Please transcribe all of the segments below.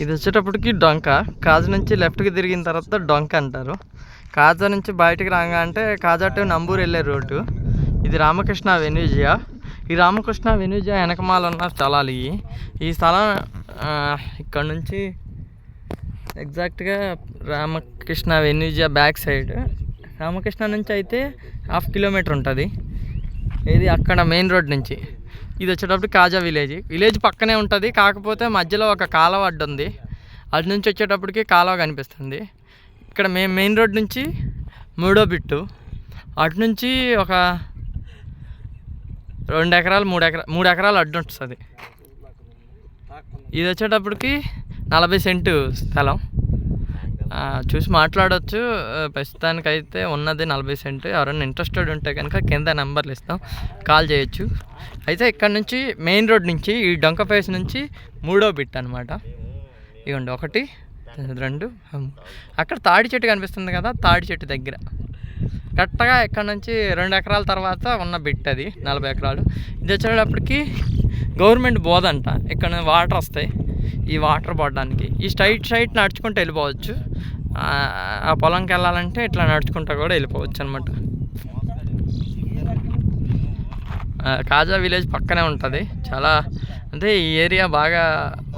ఇది వచ్చేటప్పటికి డొంక. కాజు నుంచి లెఫ్ట్కి తిరిగిన తర్వాత డొంక అంటారు. కాజా నుంచి బయటికి రాగా అంటే కాజా టు నంబూరు వెళ్ళే రోడ్డు ఇది రామకృష్ణ వెనుజియా ఈ రామకృష్ణ వెనుజియా వెనకమాల ఉన్న స్థలాలు ఇవి. ఈ స్థలం ఇక్కడ నుంచి ఎగ్జాక్ట్గా రామకృష్ణ వెన్యూజియా బ్యాక్ సైడ్ రామకృష్ణ నుంచి అయితే హాఫ్ కిలోమీటర్ ఉంటుంది. ఇది అక్కడ మెయిన్ రోడ్ నుంచి. ఇది వచ్చేటప్పుడు కాజా విలేజ్. విలేజ్ పక్కనే ఉంటుంది కాకపోతే మధ్యలో ఒక కాలువ అడ్డు ఉంది అటు నుంచి వచ్చేటప్పటికి కాలువ కనిపిస్తుంది. ఇక్కడ మేము మెయిన్ రోడ్ నుంచి మూడో బిట్టు. అటు నుంచి ఒక రెండు ఎకరాలు మూడు ఎకరా మూడు ఎకరాలు అడ్డు ఉంటుంది. ఇది వచ్చేటప్పటికి నలభై సెంటు స్థలం. చూసి మాట్లాడవచ్చు ప్రస్తుతానికైతే ఉన్నది నలభై సెంటు. ఎవరైనా ఇంట్రెస్టెడ్ ఉంటే కనుక కింద నెంబర్లు ఇస్తాం. కాల్ చేయొచ్చు. అయితే ఇక్కడ నుంచి మెయిన్ రోడ్ నుంచి ఈ డొంక ఫేస్ నుంచి మూడో బిట్ అనమాట ఇవ్వండి ఒకటి రెండు అక్కడ తాడి చెట్టు కనిపిస్తుంది కదా తాడి చెట్టు దగ్గర. కరెక్ట్గా ఇక్కడ నుంచి రెండు ఎకరాల తర్వాత ఉన్న బిట్ అది నలభై ఎకరాలు. ఇది వచ్చేటప్పటికి గవర్నమెంట్ బోధంట. ఇక్కడ వాటర్ వస్తాయి. ఈ వాటర్ పడడానికి. ఈ స్ట్రైట్ స్ట్రైట్ నడుచుకుంటూ వెళ్ళిపోవచ్చు. ఆ పొలంకి వెళ్ళాలంటే ఇట్లా నడుచుకుంటూ కూడా వెళ్ళిపోవచ్చు అనమాట కాజా విలేజ్ పక్కనే ఉంటుంది. చాలా అంటే ఈ ఏరియా బాగా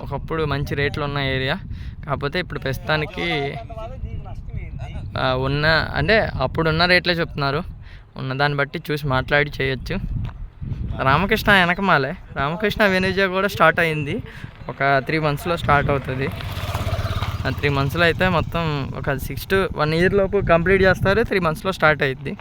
ఒకప్పుడు మంచి రేట్లు ఉన్న ఏరియా. కాకపోతే ఇప్పుడు ప్రస్తుతానికి ఉన్న అంటే అప్పుడు ఉన్న రేట్లే చెప్తున్నారు. ఉన్న దాన్ని బట్టి చూసి మాట్లాడి చేయొచ్చు. రామకృష్ణ వెనకమాలే. రామకృష్ణ వెనుజ కూడా స్టార్ట్ అయింది. ఒక త్రీ మంత్స్లో స్టార్ట్ అవుతుంది. ఆ త్రీ మంత్స్లో అయితే మొత్తం ఒక సిక్స్ టు వన్ ఇయర్ లోపు కంప్లీట్ చేస్తారు. త్రీ మంత్స్లో స్టార్ట్ అయ్యింది